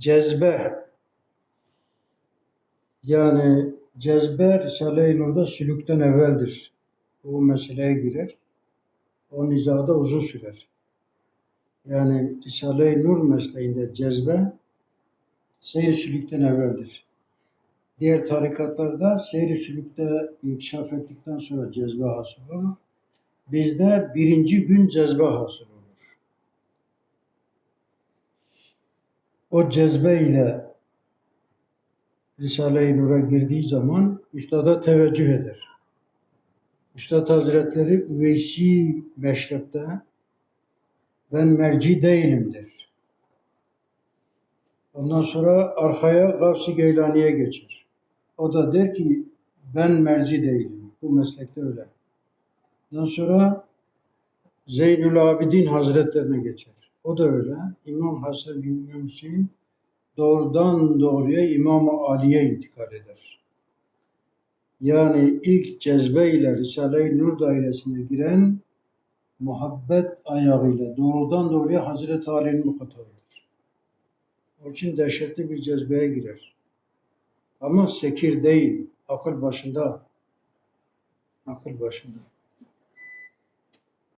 Cezbe yani cezbe Risale-i Nur'da sülükten evveldir. Bu meseleye girer. O nizada uzun sürer. Yani Risale-i Nur mesleğinde cezbe seyir sülükten evveldir. Diğer tarikatlarda seyir sülükte inkişaf ettikten sonra cezbe hasıl olur. Bizde birinci gün cezbe hasıl olur. O cezbe ile Risale-i Nur'a girdiği zaman üstada teveccüh eder. Üstad Hazretleri Üveysi meşrepte ben merci değilimdir. Ondan sonra arkaya Gavs-ı Geylani'ye geçer. O da der ki ben merci değilim. Bu meslekte öyle. Ondan sonra Zeynül Abidin Hazretlerine geçer. O da öyle. İmam Hasan İmam Hüseyin doğrudan doğruya İmam-ı Ali'ye intikal eder. Yani ilk cezbe ile Risale-i Nur dairesine giren muhabbet ayağıyla doğrudan doğruya Hazreti Ali'nin muhatabıdır. Onun için dehşetli bir cezbeye girer. Ama sekir değil, akıl başında. Akıl başında.